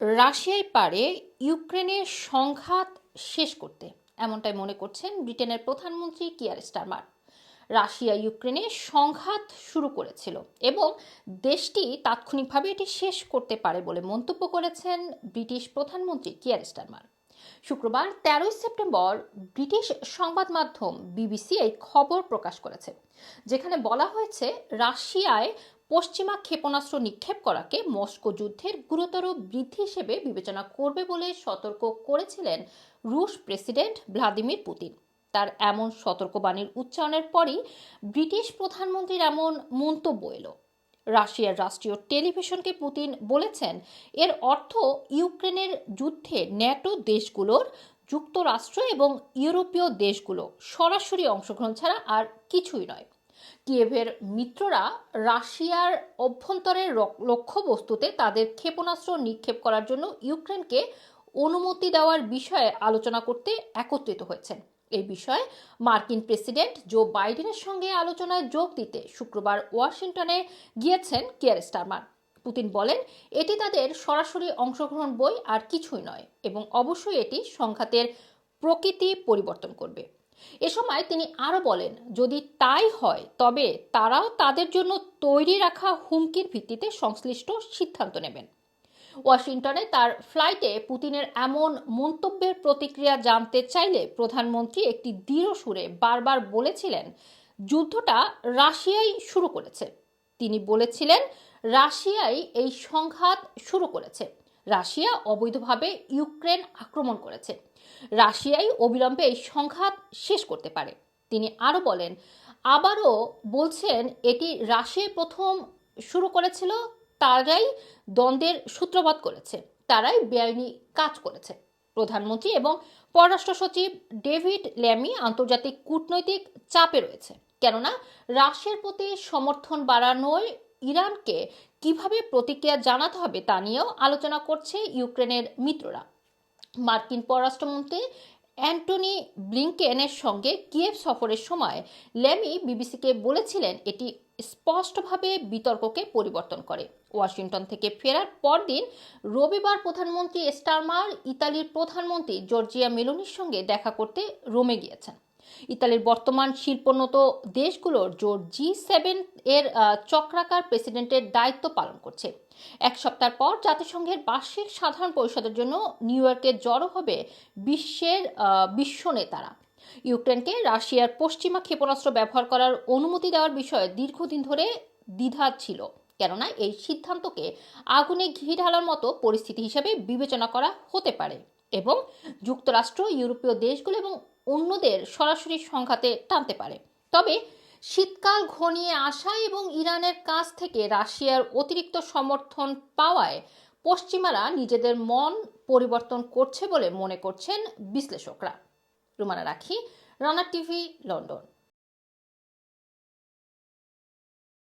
রাশিয়ায় পারে ইউক্রেনের সংঘাত শেষ করতে, এমনটাই মনে করছেন ব্রিটেনের প্রধানমন্ত্রী কিয়ার স্টারমার। রাশিয়া ইউক্রেনে সংঘাত শুরু করেছিল এবং দেশটি তাৎক্ষণিকভাবে এটি শেষ করতে পারে বলে মন্তব্য করেছেন ব্রিটিশ প্রধানমন্ত্রী কিয়ার স্টারমার। শুক্রবার তেরোই সেপ্টেম্বর ব্রিটিশ সংবাদ মাধ্যম বিবিসি এই খবর প্রকাশ করেছে, যেখানে বলা হয়েছে রাশিয়ায় পশ্চিমা ক্ষেপণাস্ত্র নিক্ষেপ করাকে মস্কো যুদ্ধের গুরুতর বৃদ্ধি হিসেবে বিবেচনা করবে বলে সতর্ক করেছিলেন রুশ প্রেসিডেন্ট ভ্লাদিমির পুতিন। তার এমন সতর্কবাণীর উচ্চারণের পরই ব্রিটিশ প্রধানমন্ত্রীর এমন মন্তব্য এলো। রাশিয়ার রাষ্ট্রীয় টেলিভিশনকে পুতিন বলেছেন, এর অর্থ ইউক্রেনের যুদ্ধে ন্যাটো দেশগুলোর, যুক্তরাষ্ট্র এবং ইউরোপীয় দেশগুলো সরাসরি অংশগ্রহণ ছাড়া আর কিছুই নয়। কিয়েভের মিত্ররা রাশিয়ার অভ্যন্তরের লক্ষ্যবস্তুতে তাদের ক্ষেপণাস্ত্র নিক্ষেপ করার জন্য ইউক্রেনকে অনুমতি দেওয়ার বিষয়ে আলোচনা করতে একত্রিত হয়েছেন। এই বিষয়ে মার্কিন প্রেসিডেন্ট জো বাইডেনের সঙ্গে আলোচনায় যোগ দিতে শুক্রবার ওয়াশিংটনে গিয়েছেন কিয়ার স্টারমার। পুতিন বলেন, এটি তাদের সরাসরি অংশগ্রহণ বই আর কিছুই নয় এবং অবশ্যই এটি সংঘাতের প্রকৃতি পরিবর্তন করবে। এ সময় তিনি আরও বলেন, যদি তাই হয়, তবে তারাও তাদের জন্য তৈরি রাখা হুমকির ভিত্তিতে সংশ্লিষ্ট সিদ্ধান্ত নেবেন। ওয়াশিংটনে তার ফ্লাইটে পুতিনের এমন মন্তব্যের প্রতিক্রিয়া জানতে চাইলে প্রধানমন্ত্রী একটি দৃঢ় সুরে বারবার বলেছিলেন, যুদ্ধটা রাশিয়াই শুরু করেছে। তিনি বলেছিলেন, রাশিয়াই এই সংঘাত শুরু করেছে। রাশিয়া অবৈধভাবে ইউক্রেন আক্রমণ করেছে। রাশিয়াই অবিলম্বে এই সংঘাত শেষ করতে পারে। তিনি আরও বলেন, আবারও বলছেন, এটি রাশিয়াই প্রথম শুরু করেছিল, তারাই দ্বন্দ্বের সূত্রপাত করেছে, তারাই বেআইনি কাজ করেছে। প্রধানমন্ত্রী এবং পররাষ্ট্র সচিব ডেভিড ল্যামি আন্তর্জাতিক কূটনৈতিক চাপে রয়েছে, কেননা রাশিয়ার প্রতি সমর্থন বাড়ানোয় ইরানকে কীভাবে প্রতিক্রিয়া জানাতে হবে তা নিয়েও আলোচনা করছে ইউক্রেনের মিত্ররা। মার্কিন পররাষ্ট্রমন্ত্রী অ্যান্টনি ব্লিংকেনের সঙ্গে কিয়েভ সফরের সময় ল্যামি বিবিসিকে বলেছিলেন এটি স্পষ্টভাবে বিতর্ককে পরিবর্তন করে। ওয়াশিংটন থেকে ফেরার পরদিন রবিবার প্রধানমন্ত্রী স্টারমার, ইতালির প্রধানমন্ত্রী জর্জিয়া মেলোনির সঙ্গে দেখা করতে রোমে গিয়েছেন। ইতালির বর্তমান শিল্পোন্নত দেশগুলোর জোট জি সেভেন এর চক্রাকার প্রেসিডেন্টের দায়িত্ব পালন করছে। এক সপ্তাহ পর জাতিসংঘের বার্ষিক সাধারণ পরিষদের জন্য নিউ ইয়র্কে জড়ো হবে বিশ্বের বিশ্ব নেতারা। ইউক্রেনকে রাশিয়ার পশ্চিমা ক্ষেপণাস্ত্র ব্যবহার করার অনুমতি দেওয়ার বিষয়ে দীর্ঘদিন ধরে দ্বিধা ছিল, কেননা এই সিদ্ধান্তকে আগুনে ঘি ঢালার মতো পরিস্থিতি হিসেবে বিবেচনা করা হতে পারে। এবং যুক্তরাষ্ট্র, ইউরোপীয় দেশগুলো এবং অন্যদের সরাসরি সংঘাতে টানতে পারে। তবে শীতকাল ঘনিয়ে আসা এবং ইরানের কাছ থেকে রাশিয়ার অতিরিক্ত সমর্থন পাওয়ায় পশ্চিমারা নিজেদের মন পরিবর্তন করছে বলে মনে করছেন বিশ্লেষকরা। রুমানা রাখি, রানা টিভি, লন্ডন।